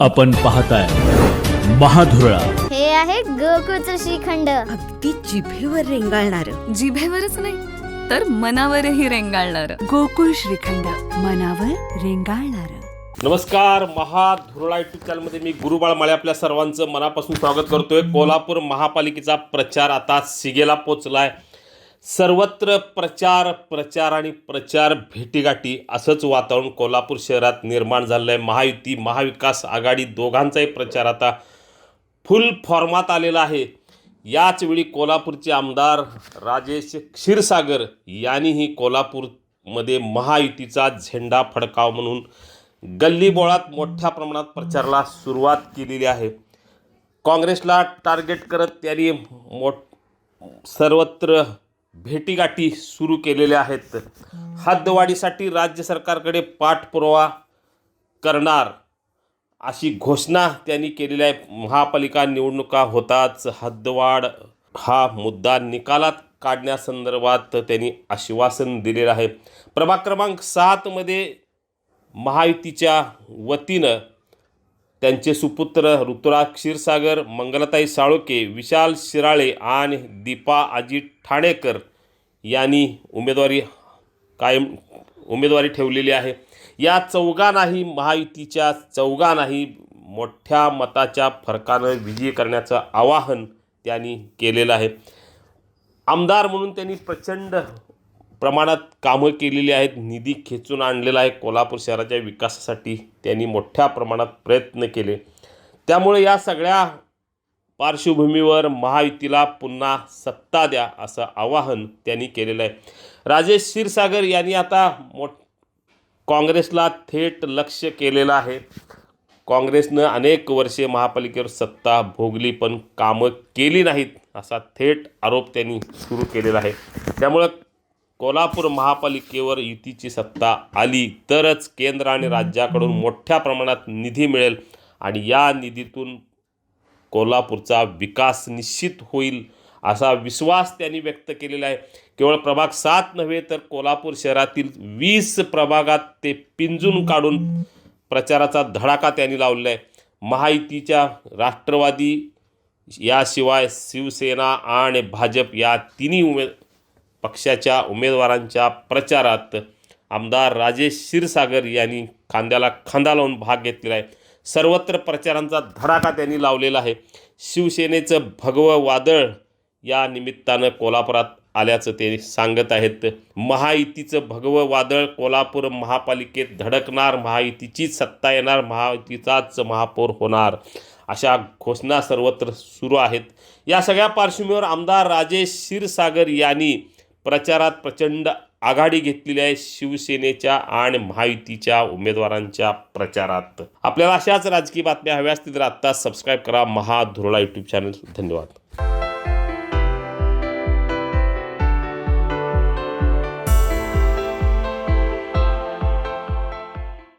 आपण पाहताय महाधुरळा. हे आहे गोकुळचं श्रीखंड. अगदी जिभेवर रेंगाळणार. जिभेवरच नाही तर मनावरही रेंगाळणार. गोकुळ श्रीखंड मनावर रेंगाळणार. नमस्कार महाधुरळा युट्यूब चॅनलमध्ये मी गुरुबाळ माळे आपल्या सर्वांचं मनापासून स्वागत करतोय. कोल्हापूर महापालिकेचा प्रचार आता सिगेला पोचलाय. सर्वत्र प्रचार प्रचार आणि प्रचार भेटीगाठी असंच वातावरण कोल्हापूर शहरात निर्माण झालेलं आहे महायुती महाविकास आघाडी दोघांचाही प्रचार आता फुल फॉर्मात आलेला आहे. याचवेळी कोल्हापूरचे आमदार राजेश क्षीरसागर यांनीही कोल्हापूरमध्ये महायुतीचा झेंडा फडकाव म्हणून गल्लीबोळात मोठ्या प्रमाणात प्रचाराला सुरुवात केलेली आहे. काँग्रेसला टार्गेट करत त्यांनी मोठ सर्वत्र भेटीगाठी सुरू केलेल्या आहेत. हद्दवाढीसाठी राज्य सरकारकडे पाठपुरावा करणार अशी घोषणा त्यांनी केलेली आहे. महापालिका निवडणुका होताच हद्दवाढ हा मुद्दा निकालात काढण्यासंदर्भात त्यांनी आश्वासन दिलेलं आहे. प्रभाग क्रमांक सातमध्ये महायुतीच्या वतीनं त्यांचे सुपुत्र ऋतुराज क्षीरसागर मंगलताई साळोके विशाल शिराळे आणि दीपा अजित ठाणेकर यांनी उमेदवारी कायम उमेदवारी ठेवलेली आहे. या चौघांनाही महायुतीच्या चौघांनाही मोठ्या मताच्या फरकानं विजयी करण्याचं आवाहन त्यांनी केलेलं आहे. आमदार म्हणून त्यांनी प्रचंड प्रमाणात कामं केलेली आहेत. निधी खेचून आणलेला आहे. कोल्हापूर शहराच्या विकासासाठी त्यांनी मोठ्या प्रमाणात प्रयत्न केले. त्यामुळे या सगळ्या पार्श्वभूमीवर महायुतीला पुन्हा सत्ता द्या असं आवाहन त्यांनी केलेलं आहे. राजेश क्षीरसागर यांनी आता मोठ काँग्रेसला थेट लक्ष केलेलं आहे. काँग्रेसनं अनेक वर्षे महापालिकेवर सत्ता भोगली पण कामं केली नाहीत असा थेट आरोप त्यांनी सुरू केलेला आहे. त्यामुळं कोल्हापूर महापालिकेवर युतीची सत्ता आली तरच केंद्र आणि राज्याकडून मोठ्या प्रमाणात निधी मिळेल आणि या निधीतून कोल्हापूरचा विकास निश्चित होईल असा विश्वास त्यांनी व्यक्त केलेला आहे. केवळ प्रभाग सात नव्हे तर कोल्हापूर शहरातील वीस प्रभागात ते पिंजून काढून प्रचाराचा धडाका त्यांनी लावलेला आहे. महायुतीच्या राष्ट्रवादी याशिवाय शिवसेना आणि भाजप या तिन्ही उमेद पक्षाच्या उमेदवारांच्या प्रचारात आमदार राजेश क्षीरसागर यांनी खांद्याला खांदा लावून भाग घेतलेला आहे. सर्वत्र प्रचारांचा धडाका त्यांनी लावलेला आहे. शिवसेनेचं भगवं वादळ या निमित्तानं कोल्हापुरात आल्याचं ते सांगत आहेत. महायुतीचं भगवं वादळ कोल्हापूर महापालिकेत धडकणार महायुतीचीच सत्ता येणार महायुतीचाच महापौर होणार अशा घोषणा सर्वत्र सुरू आहेत. या सगळ्या पार्श्वभूमीवर आमदार राजेश क्षीरसागर यांनी प्रचारात प्रचंड आघाडी घेतलेली आहे शिवसेनेच्या आणि महायुतीच्या उमेदवारांच्या प्रचारात. आपल्याला अशाच राजकीय बातम्या हव्या असतील तर आत्ताच सबस्क्राईब करा. महाधुरळा यूट्यूब चॅनल धन्यवाद.